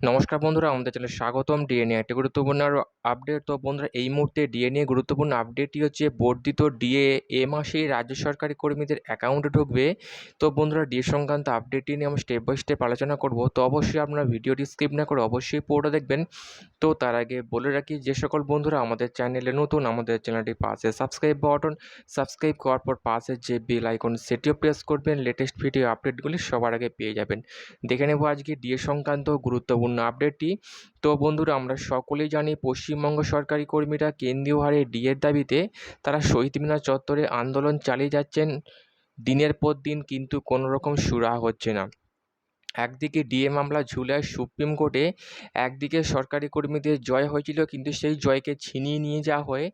নমস্কার বন্ধুরা, আমাদের চ্যানেলে স্বাগতম ডিএনএ। একটি গুরুত্বপূর্ণ আপডেট তো বন্ধুরা, এই মুহূর্তে ডিএনএ গুরুত্বপূর্ণ আপডেটটি হচ্ছে বর্ধিত ডিএ, এ মাসে রাজ্য সরকারি কর্মীদের অ্যাকাউন্টে ঢুকবে। তো বন্ধুরা, ডিএ সংক্রান্ত আপডেটটি নিয়ে আমরা স্টেপ বাই স্টেপ আলোচনা করব। তো অবশ্যই আপনারা ভিডিওটি স্কিপ না করে অবশ্যই পুরোটা দেখবেন। তো তার আগে বলে রাখি, যে সকল বন্ধুরা আমাদের চ্যানেলে নতুন, আমাদের চ্যানেলটি পাশে সাবস্ক্রাইব বাটন সাবস্ক্রাইব করার পর পাশে যে বেল আইকন সেটিও প্রেস করবেন। লেটেস্ট ভিডিও আপডেটগুলি সবার আগে পেয়ে যাবেন। দেখে নেব আজকে ডিএ সংক্রান্ত গুরুত্বপূর্ণ আপডেটটি তো বন্ধুরা, আমরা সকলেই জানি পশ্চিমবঙ্গ সরকারি কর্মীরা কেন্দ্রীয় হারে ডিএর দাবিতে তারা শহীদ মিনার চত্বরে আন্দোলন চালিয়ে যাচ্ছেন। দিনের পর দিন কিন্তু কোনো রকম সুরাহা হচ্ছে না। একদিকে ডিএ মামলা ঝুলায় সুপ্রিম কোর্টে, একদিকে সরকারি কর্মীদের জয় হয়েছিল কিন্তু সেই জয়কে ছিনিয়ে নিয়ে যাওয়া হয়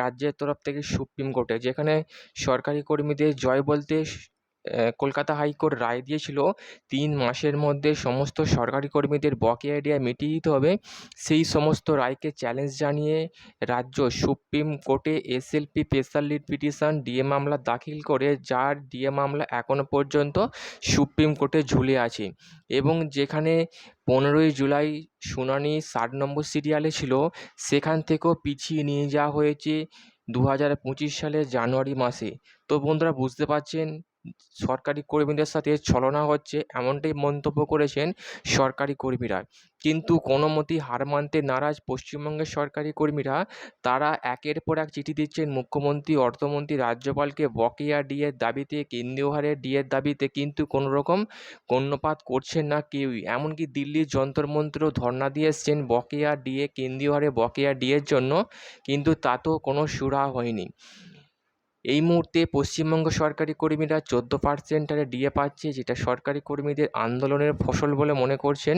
রাজ্যের তরফ থেকে সুপ্রিম কোর্টে, যেখানে সরকারি কর্মীদের জয় বলতে কলকাতা হাইকোর্ট রায় দিয়েছিল, তিন মাসের মধ্যে সমস্ত সরকারি কর্মীদের বকেয়া ডিএ মিটিয়ে দিতে হবে। সেই সমস্ত রায়কে চ্যালেঞ্জ জানিয়ে রাজ্য সুপ্রিম কোর্টে SLP special leave petition DA মামলা দাখিল করে, যার ডিএ মামলা এখনও পর্যন্ত সুপ্রিম কোর্টে ঝুলে আছে এবং যেখানে পনেরোই জুলাই শুনানি ষাট নম্বর সিরিয়ালে ছিল, সেখান থেকেও পিছিয়ে নিয়ে যাওয়া হয়েছে দু হাজার পঁচিশ সালের জানুয়ারি মাসে। তো বন্ধুরা, বুঝতে পারছেন সরকারি কর্মীদের সাথে ছলনা হচ্ছে, এমনটাই মন্তব্য করেছেন সরকারি কর্মীরা। কিন্তু কোনো মতেই হার মানতে নারাজ পশ্চিমবঙ্গের সরকারি কর্মীরা, তারা একের পর এক চিঠি দিচ্ছেন মুখ্যমন্ত্রী, অর্থমন্ত্রী, রাজ্যপালকে বকেয়া ডিএর দাবিতে, কেন্দ্রীয় হারে ডিএর দাবিতে, কিন্তু কোনো রকম কর্ণপাত করছেন না কেউই। এমনকি দিল্লির যন্তর মন্ত্রও ধর্ণা দিয়ে এসছেন বকেয়া ডিএ, কেন্দ্রীয় হারে বকেয়া ডিএর জন্য, কিন্তু তাতেও কোনো সুরাহা হয়নি। এই মুহূর্তে পশ্চিমবঙ্গ সরকারি কর্মীরা চোদ্দ পার্সেন্ট হারে ডিএ পাচ্ছে, যেটা সরকারি কর্মীদের আন্দোলনের ফসল বলে মনে করছেন।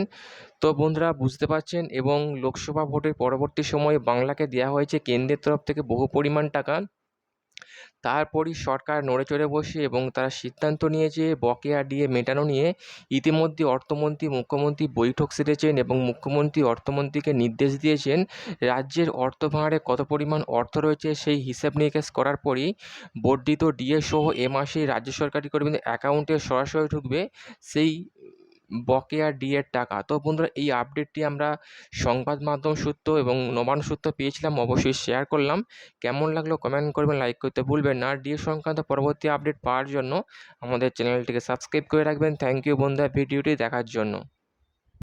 তো বন্ধুরা, বুঝতে পারছেন? এবং লোকসভা ভোটের পরবর্তী সময়ে বাংলাকে দেওয়া হয়েছে কেন্দ্রের তরফ থেকে বহু পরিমাণ টাকা। তারপরই সরকার নড়ে চড়ে বসে এবং তারা সিদ্ধান্ত নিয়েছে বকেয়া ডিএ মেটানো নিয়ে ইতিমধ্যে অর্থমন্ত্রী, মুখ্যমন্ত্রী বৈঠক সেরেছেন এবং মুখ্যমন্ত্রী অর্থমন্ত্রীকে নির্দেশ দিয়েছেন রাজ্যের অর্থ ভাঁড়ে কত পরিমাণ অর্থ রয়েছে সেই হিসেব নিকেশ করার পরই বর্ধিত ডিএ সহ এ মাসে রাজ্য সরকারি কর্মীদের অ্যাকাউন্টে সরাসরি ঢুকবে সেই বকেয়া ডিএর টাকা। তো বন্ধুরা, এই আপডেটটি আমরা সংবাদ মাধ্যম সূত্র এবং নবান সূত্র পেয়েছিলাম, অবশ্যই শেয়ার করলাম। কেমন লাগল কমেন্ট করবেন লাইক করতে ভুলবেন না। ডিএ সংক্রান্ত পরবর্তী আপডেট পাওয়ার জন্য আমাদের চ্যানেলটিকে সাবস্ক্রাইব করে রাখবেন। থ্যাংক ইউ বন্ধুরা ভিডিওটি দেখার জন্য।